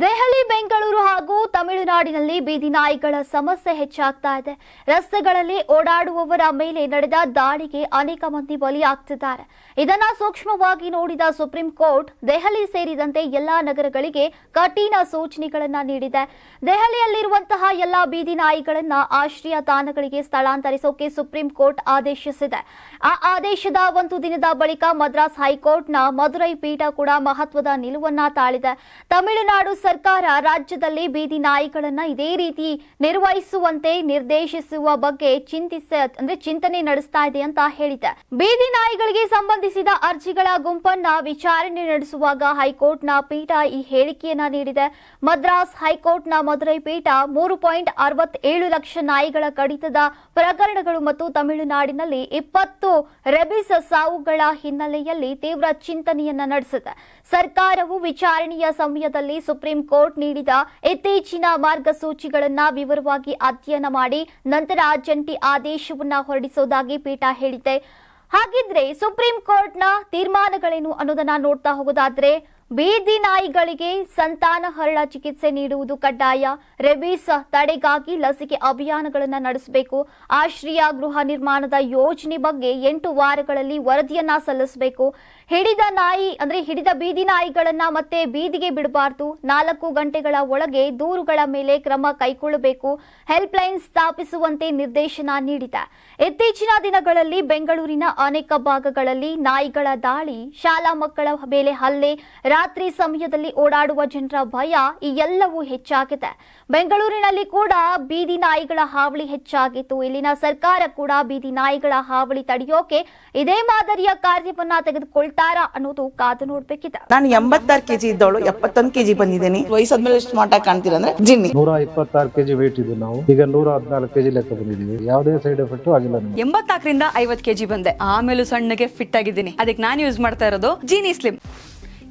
ದೆಹಲಿ, ಬೆಂಗಳೂರು ಹಾಗೂ ತಮಿಳುನಾಡಿನಲ್ಲಿ ಬೀದಿ ನಾಯಿಗಳ ಸಮಸ್ಯೆ ಹೆಚ್ಚಾಗ್ತಾ ಇದೆ. ರಸ್ತೆಗಳಲ್ಲಿ ಓಡಾಡುವವರ ಮೇಲೆ ನಡೆದ ದಾಳಿಗೆ ಅನೇಕ ಮಂದಿ ಬಲಿಯಾಗ್ತಿದ್ದಾರೆ. ಇದನ್ನ ಸೂಕ್ಷ್ಮವಾಗಿ ನೋಡಿದ ಸುಪ್ರೀಂ ಕೋರ್ಟ್, ದೆಹಲಿ ಸೇರಿದಂತೆ ಎಲ್ಲಾ ನಗರಗಳಿಗೆ ಕಠಿಣ ಸೂಚನೆಗಳನ್ನ ನೀಡಿದೆ. ದೆಹಲಿಯಲ್ಲಿರುವಂತಹ ಎಲ್ಲಾ ಬೀದಿ ನಾಯಿಗಳನ್ನ ಆಶ್ರಯ ತಾಣಗಳಿಗೆ ಸ್ಥಳಾಂತರಿಸೋಕೆ ಸುಪ್ರೀಂ ಕೋರ್ಟ್ ಆದೇಶಿಸಿದೆ. ಆ ಆದೇಶದ ಒಂದು ದಿನದ ಬಳಿಕ ಮದ್ರಾಸ್ ಹೈಕೋರ್ಟ್ನ ಮದುರೈ ಪೀಠ ಕೂಡ ಮಹತ್ವದ ನಿಲುವನ್ನ ತಾಳಿದೆ. ತಮಿಳುನಾಡು ಸರ್ಕಾರ ರಾಜ್ಯದಲ್ಲಿ ಬೀದಿ ನಾಯಿಗಳನ್ನ ಇದೇ ರೀತಿ ನಿರ್ವಹಿಸುವಂತೆ ನಿರ್ದೇಶಿಸುವ ಬಗ್ಗೆ ಚಿಂತಿಸ, ಅಂದ್ರೆ ಚಿಂತನೆ ನಡೆಸ್ತಾ ಇದೆ ಅಂತ ಹೇಳಿದೆ. ಬೀದಿ ನಾಯಿಗಳಿಗೆ ಸಂಬಂಧಿಸಿದ ಅರ್ಜಿಗಳ ಗುಂಪನ್ನ ವಿಚಾರಣೆ ನಡೆಸುವಾಗ ಹೈಕೋರ್ಟ್ನ ಪೀಠ ಈ ಹೇಳಿಕೆಯನ್ನ ನೀಡಿದೆ. ಮದ್ರಾಸ್ ಹೈಕೋರ್ಟ್ನ ಮಧುರೈ ಪೀಠ ಮೂರು ಪಾಯಿಂಟ್ ಅರವತ್ತೇಳು ಲಕ್ಷ ನಾಯಿಗಳ ಕಡಿತದ ಪ್ರಕರಣಗಳು ಮತ್ತು ತಮಿಳುನಾಡಿನಲ್ಲಿ ಇಪ್ಪತ್ತು ರೆಬಿಸ್ ಸಾವುಗಳ ಹಿನ್ನೆಲೆಯಲ್ಲಿ ತೀವ್ರ ಚಿಂತನೆಯನ್ನ ನಡೆಸಿದೆ. ಸರ್ಕಾರವು ವಿಚಾರಣೆಯ ಸಮಯದಲ್ಲಿ ಸುಪ್ರೀಂ ಕೋರ್ಟ್ ನೀಡಿದ ಇತ್ತೀಚಿನ ಮಾರ್ಗಸೂಚಿಗಳನ್ನು ವಿವರವಾಗಿ ಅಧ್ಯಯನ ಮಾಡಿ ನಂತರ ಜಂಟಿ ಆದೇಶವನ್ನ ಹೊರಡಿಸುವುದಾಗಿ ಪೀಠ ಹೇಳಿದೆ. ಹಾಗಿದ್ರೆ ಸುಪ್ರೀಂ ಕೋರ್ಟ್ನ ತೀರ್ಮಾನಗಳೇನು ಅನ್ನೋದನ್ನ ನೋಡ್ತಾ ಹೋಗೋದಾದ್ರೆ ಬೀದಿ ನಾಯಿಗಳಿಗೆ ಸಂತಾನಹರಣ ಚಿಕಿತ್ಸೆ ನೀಡುವುದು ಕಡ್ಡಾಯ. ರೆಬೀಸ್ ತಡೆಗಾಗಿ ಲಸಿಕೆ ಅಭಿಯಾನಗಳನ್ನು ನಡೆಸಬೇಕು. ಆಶ್ರಯ ಗೃಹ ನಿರ್ಮಾಣದ ಯೋಜನೆ ಬಗ್ಗೆ ಎಂಟು ವಾರಗಳಲ್ಲಿ ವರದಿಯನ್ನ ಸಲ್ಲಿಸಬೇಕು. ಹಿಡಿದ ನಾಯಿ ಅಂದ್ರೆ ಹಿಡಿದ ಬೀದಿ ನಾಯಿಗಳನ್ನ ಮತ್ತೆ ಬೀದಿಗೆ ಬಿಡಬಾರ್ದು. ನಾಲ್ಕು ಗಂಟೆಗಳ ಒಳಗೆ ದೂರುಗಳ ಮೇಲೆ ಕ್ರಮ ಕೈಗೊಳ್ಳಬೇಕು. ಹೆಲ್ಪ್ ಲೈನ್ ಸ್ಥಾಪಿಸುವಂತೆ ನಿರ್ದೇಶನ ನೀಡಿದೆ. ಇತ್ತೀಚಿನ ದಿನಗಳಲ್ಲಿ ಬೆಂಗಳೂರಿನ ಅನೇಕ ಭಾಗಗಳಲ್ಲಿ ನಾಯಿಗಳ ದಾಳಿ. ಶಾಲಾ ಮಕ್ಕಳ ಮೇಲೆ ಹಲ್ಲೆ. ರಾತ್ರಿ ಸಮಯದಲ್ಲಿ ಓಡಾಡುವ ಜನರ ಭಯ ಈ ಎಲ್ಲವೂ ಹೆಚ್ಚಾಗಿದೆ. ಬೆಂಗಳೂರಿನಲ್ಲಿ ಕೂಡ ಬೀದಿ ನಾಯಿಗಳ ಹಾವಳಿ ಹೆಚ್ಚಾಗಿತ್ತು. ಇಲ್ಲಿನ ಸರ್ಕಾರ ಕೂಡ ಬೀದಿ ನಾಯಿಗಳ ಹಾವಳಿ ತಡೆಯೋಕೆ ಇದೇ ಮಾದರಿಯ ಕಾರ್ಯವನ್ನ ತೆಗೆದುಕೊಳ್ತಾರಾ ಅನ್ನೋದು ಕಾದು ನೋಡ್ಬೇಕಿದೆ. ನಾನು ಎಂಬತ್ತಾರು ಕೆಜಿ ಇದ್ದವಳು ಎಪ್ಪತ್ತೊಂದು ಕೆಜಿ ಬಂದಿದ್ದೀನಿ. ವಯಸ್ಸಾದ್ಮೇಲೆ ಸ್ಮಾರ್ಟ್ ಆಗಿ ಕಾಣ್ತೀರ ಅಂದ್ರೆ ಜಿನ್ನಿ. ನೂರ ಇಪ್ಪತ್ತಾರು ಕೆಜಿ ವೇಟ್ ಇದ್ದು ನಾವು. ಈಗ ನೂರ ಹದಿನಾಲ್ಕು ಕೆಜಿ ಲೆಕ್ಕ ಬಂದಿದ್ದೀವಿ. ಯಾವುದೇ ಸೈಡ್ ಎಫೆಕ್ಟ್ ಆಗಿಲ್ಲ ಎಂಬತ್ತಾಕರಿಂದ ಎಂಬತ್ನಾಲ್ಕರಿಂದ ಐವತ್ ಕೆಜಿ ಬಂದೆ. ಆಮೇಲೂ ಸಣ್ಣಗೆ ಫಿಟ್ ಆಗಿದ್ದೀನಿ. ಅದಕ್ಕೆ ನಾನು ಯೂಸ್ ಮಾಡ್ತಾ ಇರೋದು ಜೀನಿ ಸ್ಲಿಮ್